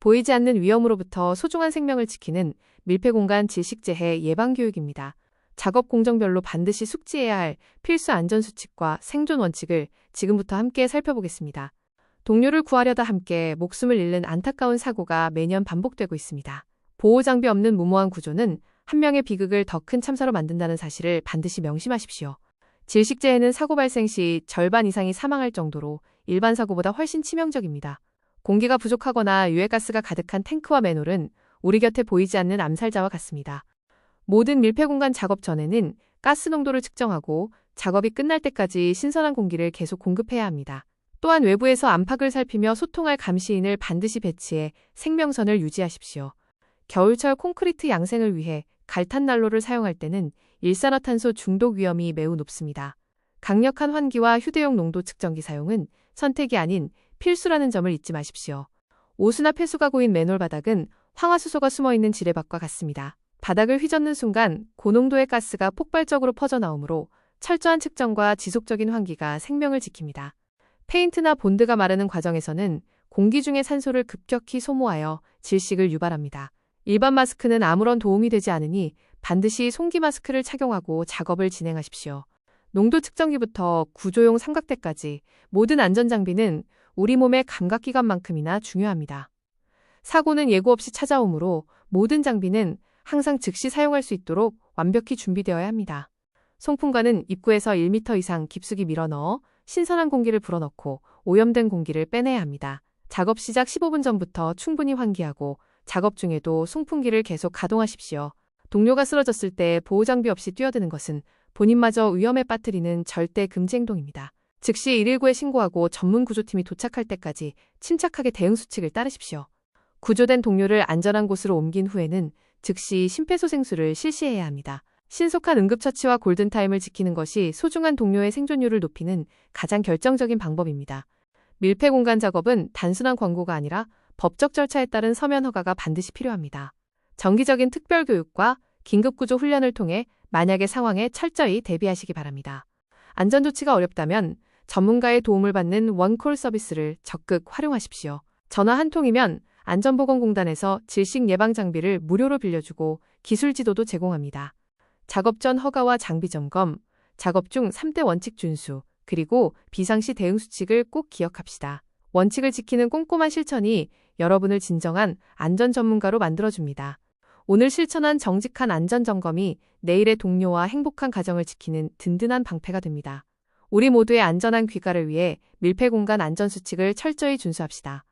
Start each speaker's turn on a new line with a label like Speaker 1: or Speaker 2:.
Speaker 1: 보이지 않는 위험으로부터 소중한 생명을 지키는 밀폐 공간 질식재해 예방 교육입니다. 작업 공정별로 반드시 숙지해야 할 필수 안전 수칙과 생존 원칙을 지금부터 함께 살펴보겠습니다. 동료를 구하려다 함께 목숨을 잃는 안타까운 사고가 매년 반복되고 있습니다. 보호 장비 없는 무모한 구조는 한 명의 비극을 더 큰 참사로 만든다는 사실을 반드시 명심하십시오. 질식재해는 사고 발생 시 절반 이상이 사망할 정도로 일반 사고보다 훨씬 치명적입니다. 공기가 부족하거나 유해가스가 가득한 탱크와 맨홀은 우리 곁에 보이지 않는 암살자와 같습니다. 모든 밀폐 공간 작업 전에는 가스 농도를 측정하고 작업이 끝날 때까지 신선한 공기를 계속 공급해야 합니다. 또한 외부에서 안팎을 살피며 소통할 감시인을 반드시 배치해 생명선을 유지하십시오. 겨울철 콘크리트 양생을 위해 갈탄 난로를 사용할 때는 일산화탄소 중독 위험이 매우 높습니다. 강력한 환기와 휴대용 농도 측정기 사용은 선택이 아닌 필수라는 점을 잊지 마십시오. 오수나 폐수가 고인 맨홀 바닥은 황화수소가 숨어있는 지뢰밭과 같습니다. 바닥을 휘젓는 순간 고농도의 가스가 폭발적으로 퍼져나오므로 철저한 측정과 지속적인 환기가 생명을 지킵니다. 페인트나 본드가 마르는 과정에서는 공기 중의 산소를 급격히 소모하여 질식을 유발합니다. 일반 마스크는 아무런 도움이 되지 않으니 반드시 송기 마스크를 착용하고 작업을 진행하십시오. 농도 측정기부터 구조용 삼각대까지 모든 안전장비는 우리 몸의 감각기관만큼이나 중요합니다. 사고는 예고 없이 찾아오므로 모든 장비는 항상 즉시 사용할 수 있도록 완벽히 준비되어야 합니다. 송풍관은 입구에서 1m 이상 깊숙이 밀어넣어 신선한 공기를 불어넣고 오염된 공기를 빼내야 합니다. 작업 시작 15분 전부터 충분히 환기하고 작업 중에도 송풍기를 계속 가동하십시오. 동료가 쓰러졌을 때 보호장비 없이 뛰어드는 것은 본인마저 위험에 빠뜨리는 절대 금지 행동입니다. 즉시 119에 신고하고 전문 구조팀이 도착할 때까지 침착하게 대응 수칙을 따르십시오. 구조된 동료를 안전한 곳으로 옮긴 후에는 즉시 심폐소생술을 실시해야 합니다. 신속한 응급처치와 골든타임을 지키는 것이 소중한 동료의 생존율을 높이는 가장 결정적인 방법입니다. 밀폐 공간 작업은 단순한 광고가 아니라 법적 절차에 따른 서면 허가가 반드시 필요합니다. 정기적인 특별 교육과 긴급 구조 훈련을 통해 만약의 상황에 철저히 대비하시기 바랍니다. 안전 조치가 어렵다면 전문가의 도움을 받는 원콜 서비스를 적극 활용하십시오. 전화 한 통이면 안전보건공단에서 질식 예방 장비를 무료로 빌려주고 기술 지도도 제공합니다. 작업 전 허가와 장비 점검, 작업 중 3대 원칙 준수, 그리고 비상시 대응 수칙을 꼭 기억합시다. 원칙을 지키는 꼼꼼한 실천이 여러분을 진정한 안전 전문가로 만들어줍니다. 오늘 실천한 정직한 안전 점검이 내일의 동료와 행복한 가정을 지키는 든든한 방패가 됩니다. 우리 모두의 안전한 귀가를 위해 밀폐 공간 안전 수칙을 철저히 준수합시다.